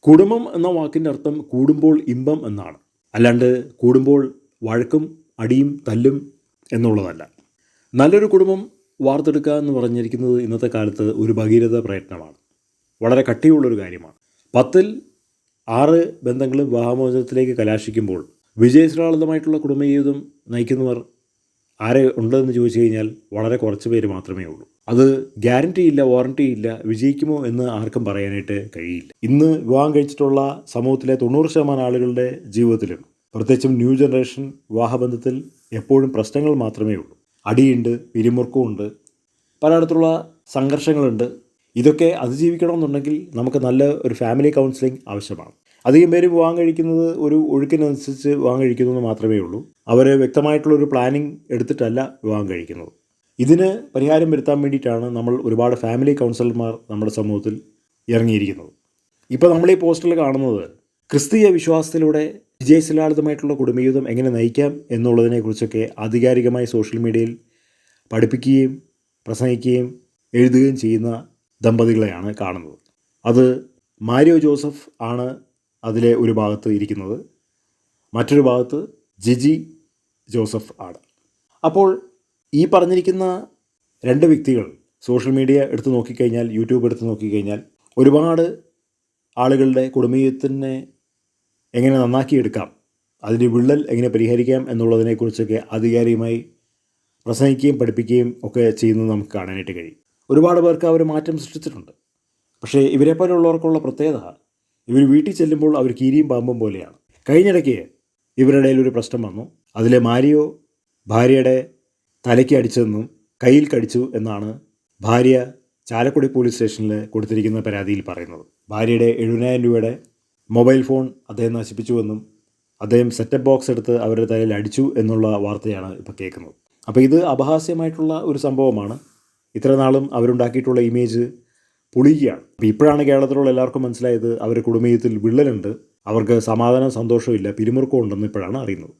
കുടുംബം എന്ന വാക്കിന്റെ അർത്ഥം കൂടുമ്പോൾ ഇമ്പം എന്നാണ്. അല്ലാണ്ട് കൂടുമ്പോൾ വഴക്കും അടിയും തല്ലും എന്നുള്ളതല്ല. നല്ലൊരു കുടുംബം വാർത്തെടുക്കുക എന്ന് പറഞ്ഞിരിക്കുന്നത് ഇന്നത്തെ കാലത്ത് ഒരു ഭഗീരഥ പ്രയത്നമാണ്. വളരെ കട്ടിയുള്ളൊരു കാര്യമാണ്. പത്തിൽ ആറ് ബന്ധങ്ങളും വിവാഹമോചനത്തിലേക്ക് കലാശിക്കുമ്പോൾ വിജയശ്രാളിതമായിട്ടുള്ള കുടുംബജീവിതം നയിക്കുന്നവർ ആരെ ഉണ്ടെന്ന് ചോദിച്ചു കഴിഞ്ഞാൽ വളരെ കുറച്ച് പേര് മാത്രമേ ഉള്ളൂ. അത് ഗ്യാരണ്ടി ഇല്ല വാറണ്ടി ഇല്ല വിജയിക്കുമോ എന്ന് ആർക്കും പറയാനായിട്ട് കഴിയില്ല. ഇന്ന് വിവാഹം കഴിച്ചിട്ടുള്ള സമൂഹത്തിലെ തൊണ്ണൂറ് ശതമാനം ആളുകളുടെ ജീവിതത്തിലും പ്രത്യേകിച്ചും ന്യൂ ജനറേഷൻ വിവാഹബന്ധത്തിൽ എപ്പോഴും പ്രശ്നങ്ങൾ മാത്രമേ ഉള്ളൂ. അടിയുണ്ട് പിരിമുറുക്കമുണ്ട് പലയിടത്തുള്ള സംഘർഷങ്ങളുണ്ട്. ഇതൊക്കെ അതിജീവിക്കണമെന്നുണ്ടെങ്കിൽ നമുക്ക് നല്ല ഒരു ഫാമിലി കൗൺസിലിംഗ് ആവശ്യമാണ്. അധികം പേര് വിവാഹം കഴിക്കുന്നത് ഒരു ഒഴുക്കിനനുസരിച്ച് വിവാഹം കഴിക്കുന്നു എന്ന് മാത്രമേ ഉള്ളൂ. അവർ വ്യക്തമായിട്ടുള്ള ഒരു പ്ലാനിങ് എടുത്തിട്ടല്ല വിവാഹം കഴിക്കുന്നത്. ഇതിന് പരിഹാരം വരുത്താൻ വേണ്ടിയിട്ടാണ് നമ്മൾ ഒരുപാട് ഫാമിലി കൗൺസിലർമാർ നമ്മുടെ സമൂഹത്തിൽ ഇറങ്ങിയിരിക്കുന്നത്. ഇപ്പോൾ നമ്മൾ ഈ പോസ്റ്ററിൽ കാണുന്നത് ക്രിസ്തീയ വിശ്വാസത്തിലൂടെ വിജയശിലാളിതമായിട്ടുള്ള കുടുംബജീവിതം എങ്ങനെ നയിക്കാം എന്നുള്ളതിനെക്കുറിച്ചൊക്കെ ആധികാരികമായി സോഷ്യൽ മീഡിയയിൽ പഠിപ്പിക്കുകയും പ്രസംഗിക്കുകയും എഴുതുകയും ചെയ്യുന്ന ദമ്പതികളെയാണ് കാണുന്നത്. അത് മാരിയോ ജോസഫ് ആണ് അതിലെ ഒരു ഭാഗത്ത് ഇരിക്കുന്നത്. മറ്റൊരു ഭാഗത്ത് ജിജി ജോസഫ് ആണ്. അപ്പോൾ ഈ പറഞ്ഞിരിക്കുന്ന രണ്ട് വ്യക്തികൾ സോഷ്യൽ മീഡിയ എടുത്തു നോക്കിക്കഴിഞ്ഞാൽ യൂട്യൂബ് എടുത്തു നോക്കിക്കഴിഞ്ഞാൽ ഒരുപാട് ആളുകളുടെ കുടുംബീയത്തിനെ എങ്ങനെ നന്നാക്കിയെടുക്കാം അതിന്റെ വിള്ളൽ എങ്ങനെ പരിഹരിക്കാം എന്നുള്ളതിനെക്കുറിച്ചൊക്കെ ആധികാരികമായി പ്രസംഗിക്കുകയും പഠിപ്പിക്കുകയും ഒക്കെ ചെയ്യുന്നത് നമുക്ക് കാണാനായിട്ട് കഴിയും. ഒരുപാട് പേർക്ക് അവർ മാറ്റം സൃഷ്ടിച്ചിട്ടുണ്ട്. പക്ഷേ ഇവരെ പോലുള്ളവർക്കുള്ള പ്രത്യേകത ഇവർ വീട്ടിൽ ചെല്ലുമ്പോൾ അവർ കീരിയും പാമ്പും പോലെയാണ്. കഴിഞ്ഞിടയ്ക്ക് ഇവരുടെ ഒരു പ്രശ്നം വന്നു. അതിലെ മാരിയോ ഭാര്യയുടെ തലയ്ക്ക് അടിച്ചെന്നും കയ്യിൽ കടിച്ചു എന്നാണ് ഭാര്യ ചാലക്കുടി പോലീസ് സ്റ്റേഷനിൽ കൊടുത്തിരിക്കുന്ന പരാതിയിൽ പറയുന്നത്. ഭാര്യയുടെ എഴുപതിനായിരം രൂപയുടെ മൊബൈൽ ഫോൺ അദ്ദേഹം നശിപ്പിച്ചുവെന്നും അദ്ദേഹം സെറ്റപ്പ് ബോക്സ് എടുത്ത് അവരുടെ തലയിൽ അടിച്ചു എന്നുള്ള വാർത്തയാണ് ഇപ്പോൾ കേൾക്കുന്നത്. അപ്പോൾ ഇത് അപഹാസ്യമായിട്ടുള്ള ഒരു സംഭവമാണ്. ഇത്ര നാളും അവരുണ്ടാക്കിയിട്ടുള്ള ഇമേജ് പൊളിയുകയാണ്. അപ്പോൾ ഇപ്പോഴാണ് കേരളത്തിലുള്ള എല്ലാവർക്കും മനസ്സിലായത് അവരുടെ കുടുംബീയത്തിൽ വിള്ളലുണ്ട്. അവർക്ക് സമാധാനം സന്തോഷമില്ല പിരിമുറുക്കം ഉണ്ടെന്ന് ഇപ്പോഴാണ് അറിയുന്നത്.